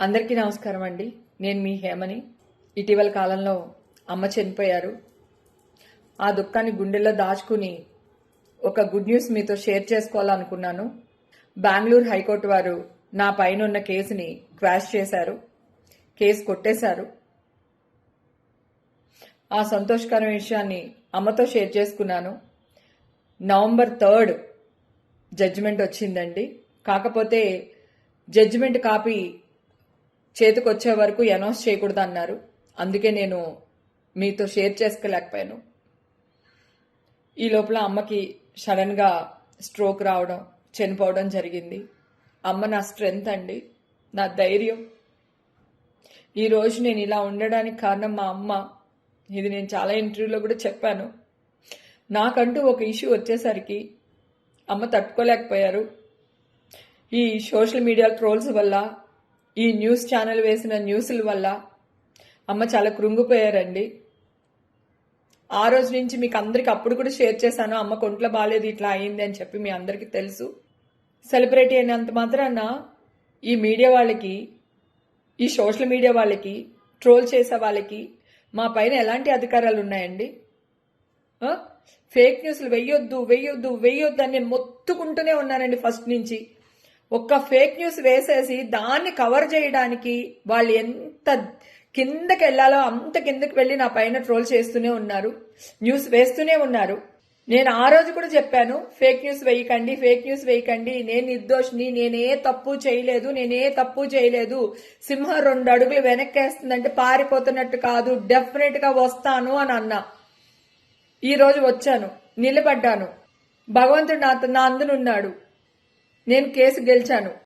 అందరికీ నమస్కారం అండి. నేను మీ హేమని. ఇటీవల కాలంలో అమ్మ చనిపోయారు. ఆ దుఃఖాన్ని గుండెల్లో దాచుకుని ఒక గుడ్ న్యూస్ మీతో షేర్ చేసుకోవాలనుకున్నాను. బెంగళూరు హైకోర్టు వారు నా పైన ఉన్న కేసుని క్వాష్ చేశారు. కేసు కొట్టేశారు. ఆ సంతోషకరమైన విషయాన్ని అమ్మతో షేర్ చేసుకున్నాను. నవంబర్ థర్డ్ జడ్జిమెంట్ వచ్చిందండి. కాకపోతే జడ్జిమెంట్ కాపీ చేతికొచ్చే వరకు అనౌన్స్ చేయకూడదు అన్నారు అందుకే నేను మీతో షేర్ చేసుకోలేకపోయాను. ఈ లోపల అమ్మకి సడన్గా స్ట్రోక్ రావడం చనిపోవడం జరిగింది. అమ్మ నా స్ట్రెంగ్త్ అండి. నా ధైర్యం. ఈరోజు నేను ఇలా ఉండడానికి కారణం మా అమ్మ. ఇది నేను చాలా ఇంటర్వ్యూలో కూడా చెప్పాను. నాకంటూ ఒక ఇష్యూ వచ్చేసరికి అమ్మ తట్టుకోలేకపోయారు. ఈ సోషల్ మీడియా ట్రోల్స్ వల్ల ఈ న్యూస్ ఛానల్ వేసిన న్యూస్ల వల్ల అమ్మ చాలా కృంగిపోయారండి. ఆ రోజు నుంచి మీకు అందరికి అప్పుడు కూడా షేర్ చేశాను అమ్మ కొంట్లో బాగాలేదు ఇట్లా అయింది అని చెప్పి మీ అందరికీ తెలుసు. సెలబ్రిటీ అయినంత మాత్రాన ఈ మీడియా వాళ్ళకి ఈ సోషల్ మీడియా వాళ్ళకి ట్రోల్ చేసే వాళ్ళకి మా పైన ఎలాంటి అధికారాలు ఉన్నాయండి? ఫేక్ న్యూస్లు వెయ్యొద్దు వెయ్యొద్దు వెయ్యొద్దు అని నేను మొత్తుకుంటూనే ఉన్నానండి ఫస్ట్ నుంచి. ఒక్క ఫేక్ న్యూస్ వేసేసి దాన్ని కవర్ చేయడానికి వాళ్ళు ఎంత కిందకి వెళ్ళాలో అంత కిందకి వెళ్ళి నా పైన ట్రోల్ చేస్తూనే ఉన్నారు. న్యూస్ వేస్తూనే ఉన్నారు. నేను ఆ రోజు కూడా చెప్పాను ఫేక్ న్యూస్ వేయకండి ఫేక్ న్యూస్ వేయకండి. నేను నిర్దోషిని నేనే తప్పు చేయలేదు నేనే తప్పు చేయలేదు. సింహం రెండు అడుగులు వెనక్కేస్తుందంటే పారిపోతున్నట్టు కాదు డెఫినెట్గా వస్తాను అని అన్నా. ఈ రోజు వచ్చాను నిలబడ్డాను. భగవంతుడు నా నా అందునున్నాడు. నేను కేసు గెలిచాను.